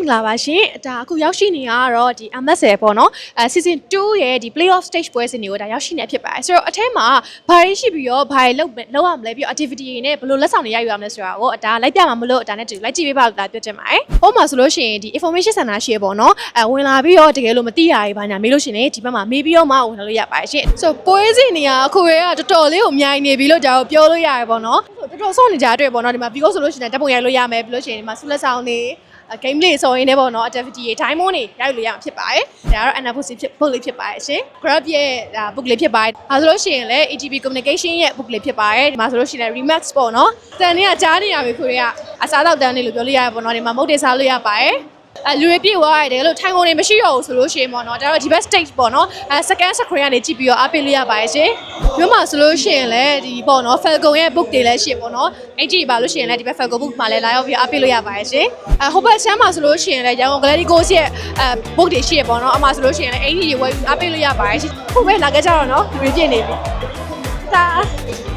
မင်္ဂလာပါရှင်ဒါအခုရောက်ရှိနေရတော့ဒီ MS ပေါ့နော်အဲ season 2ရဲ့ဒီ playoff stage ပွဲစဉ်တွေကိုဒါရောက်ရှိနေဖြစ်ပါတယ်ဆိုတော့အထဲမှာဘာတွေရှိပြီးတော့ဘာတွေလုပ်လုပ်ရမလဲပြီးတော့ activity တွေနဲ့ဘယ်လိုလက်ဆောင်တွေရယူရမလဲဆိုတာကိုဒါလိုက်ပြမှာမလို့ဒါနဲ့တူလိုက်ကြည့်ပေးပါလို့ဒါပြောချင်ပါတယ်ဟိုမှာဆိုလို့ရှိရင်ဒီ information center ရှိရပေါ့နော်အဲဝင်လာပြီးတော့တကယ်လို့မသိရရေးဘာညာမေးလို့ရှိရင်ဒီဘက်မှာမေးပြီးတော့မှဝင်လာလို့ရပါတယ်ရှင်ဆိုတော့ပွဲစဉ်တွေကအခုရဲကတော်တော်လေးကိုအများကြီးနေပြီလို့ဒါကိုပြောလို့ရတယ်ပေါ့နော် တော်တော်စောင့်နေကြတဲ့ပေါ့နော်ဒီမှာ video ဆိုလို့ရှိရင်ဓာတ်ပုံရိုက်လို့ရမယ်ပြီးလို့ရှိရင်ဒီမှာဆုလက်ဆောင်တွေ game play ဆိုရင်လည်းပေါ့နော် activity တွေ time mode တွေရိုက်လို့ရမှာဖြစ်ပါတယ်။ဒါကတော့ anniversary ဖြစ် book လေးဖြစ်ပါတယ်ရှင်။ grab ရဲ့ဒါ book လေးဖြစ်ပါတယ်။ဒါဆိုလို့ရှိရင်လည်း AGB communication ရဲ့ book လေးဖြစ်ပါတယ်။ဒီမှာဆိုလို့ရှိရင်လည်း remax ပေါ့နော်။တန်နေကကြားနေရပြီခွေတွေကအစားတော့တန်နေလို့ပြောလို့ရတယ်ပေါ့နော်။ဒီမှာမုတ်တွေစားလို့ရပါတယ်။ အဲလူတွေပြည့်သွားရတယ်လို့ထိုင်ကုန်တွေမရှိတော့ဘူးဆိုလို့ရှိရင်ပေါ့နော်ဒါတော့ဒီဘက် stage ပေါ့နော်အဲ second screen ကနေကြည့်ပြီးတော့အားပေးလို့ရပါတယ်ရှင်ဒီမှာဆိုလို့ရှိရင်လည်းဒီပေါ့နော် Falcon ရဲ့ book တွေလည်းရှိပေါ့နော်အဲ့ကြည့်ပါလို့ရှိရင်လည်းဒီဘက် Falcon book မှာလည်းလာရောက်ပြီးအားပေးလို့ရပါတယ်ရှင်အဲဟိုဘက်ချမ်းမှာဆိုလို့ရှိရင်လည်းရန်ကုန် Gallery Coast ရဲ့အဲ book တွေရှိရပေါ့နော်အမှဆိုလို့ရှိရင်လည်းအင်ကြီးတွေဝယ်ပြီးအားပေးလို့ရပါတယ်ရှင်ခုပဲလာခဲ့ကြတော့နော်လူတွေပြည့်နေပြီဒါအ